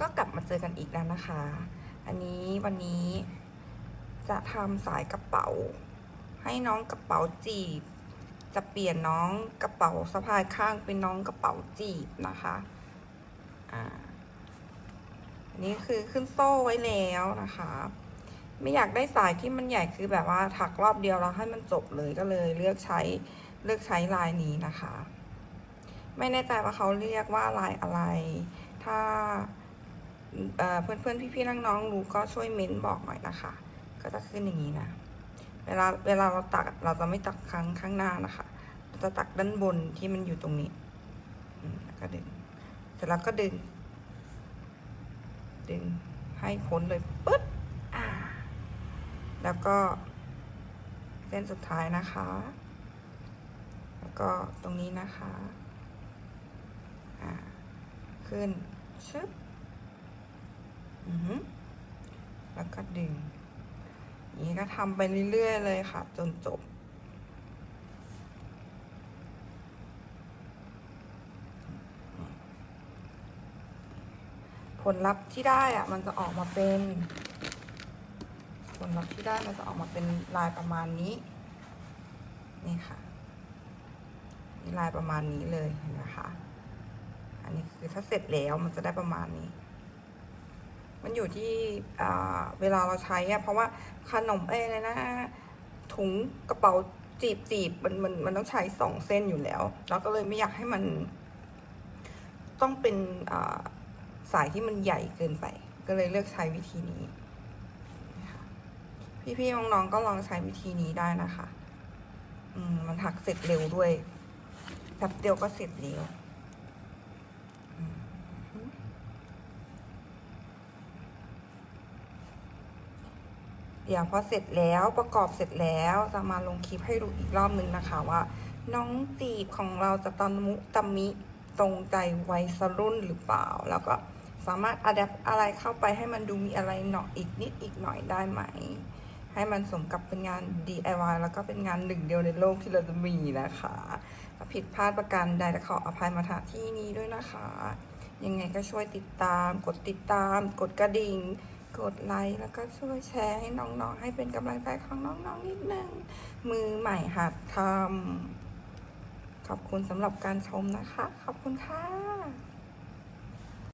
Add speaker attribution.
Speaker 1: ก็กลับมาเจอกันอีกแล้วนะคะ อันนี้วันนี้จะทำสายกระเป๋า ให้น้องกระเป๋าจีบ จะเปลี่ยนน้องกระเป๋าสะพายข้างเป็นน้องกระเป๋าจีบนะคะอ่าอันนี้คือขึ้นโซ่ไว้แล้วนะคะ ไม่อยากได้สายที่มันใหญ่คือแบบว่าถักรอบเดียวแล้วให้มันจบเลยก็เลยเลือกใช้เลือกใช้ลายนี้นะคะ ไม่แน่ใจว่าเขาเรียกว่าลายอะไร ถ้า เอ่อเพื่อนๆพี่ๆน้องรู้ก็ช่วยเม้นบอกหน่อยนะคะ ก็จะขึ้นอย่างนี้นะ เวลาเวลาเราตักเราจะไม่ตักครั้งข้างหน้านะคะเราจะตักด้านบนที่มันอยู่ตรงนี้แล้วก็ดึงเสร็จแล้วก็ดึง ดึงให้พ้นเลยปึ๊ดอ่าแล้วก็เส้นสุดท้ายนะคะ แล้วก็ตรงนี้นะคะ อ่า ขึ้นชึบ แล้วก็ดึง อย่างนี้ก็ทำไปเรื่อยๆเลยค่ะ จนจบ ผลลัพธ์ที่ได้อะมันจะออกมาเป็น ผลลัพธ์ที่ได้มันจะออกมาเป็นลายประมาณนี้ นี่ค่ะนี่ลายประมาณนี้เลยเห็นไหมคะ อันนี้คือถ้าเสร็จแล้วมันจะได้ประมาณนี้ มันอยู่ที่เวลาเราใช้อะเพราะว่าขนมเอ้ยอะไรนะถุงกระเป๋าจีบจีบมันมันมันต้องใช้สองเส้นอยู่แล้วเราก็เลยไม่อยากให้มัน ต้องเป็นสายที่มันใหญ่เกินไป ก็เลยเลือกใช้วิธีนี้ พี่ๆน้องๆก็ลองใช้วิธีนี้ได้นะคะ อืมมันถักเสร็จเร็วด้วยแป๊บเดียวก็เสร็จแล้ว เดี๋ยวพอเสร็จแล้วประกอบเสร็จแล้วจะมาลงคลิปให้ดูอีกรอบนึงนะคะว่า น้องจีบของเราจะตอนมุตะมิตรงใจวัยสรุ่นหรือเปล่า แล้วก็สามารถอัดแอปอะไรเข้าไปให้มันดูมีอะไรหน่ออีกนิดอีกหน่อยได้ไหม ให้มันสมกับเป็นงาน DIY แล้วก็เป็นงานหนึ่งเดียวในโลกที่เราจะมีนะคะถ้าผิดพลาดประการใดขออภัยมาณที่นี้ด้วยนะคะ ยังไงก็ช่วยติดตาม กดติดตาม กดกระดิ่ง กดไลค์แล้วก็ช่วยแชร์ให้น้องๆ ให้เป็นกำลังใจของน้องๆนิดนึง มือใหม่หัดทำขอบคุณสำหรับการชมนะคะ ขอบคุณค่ะ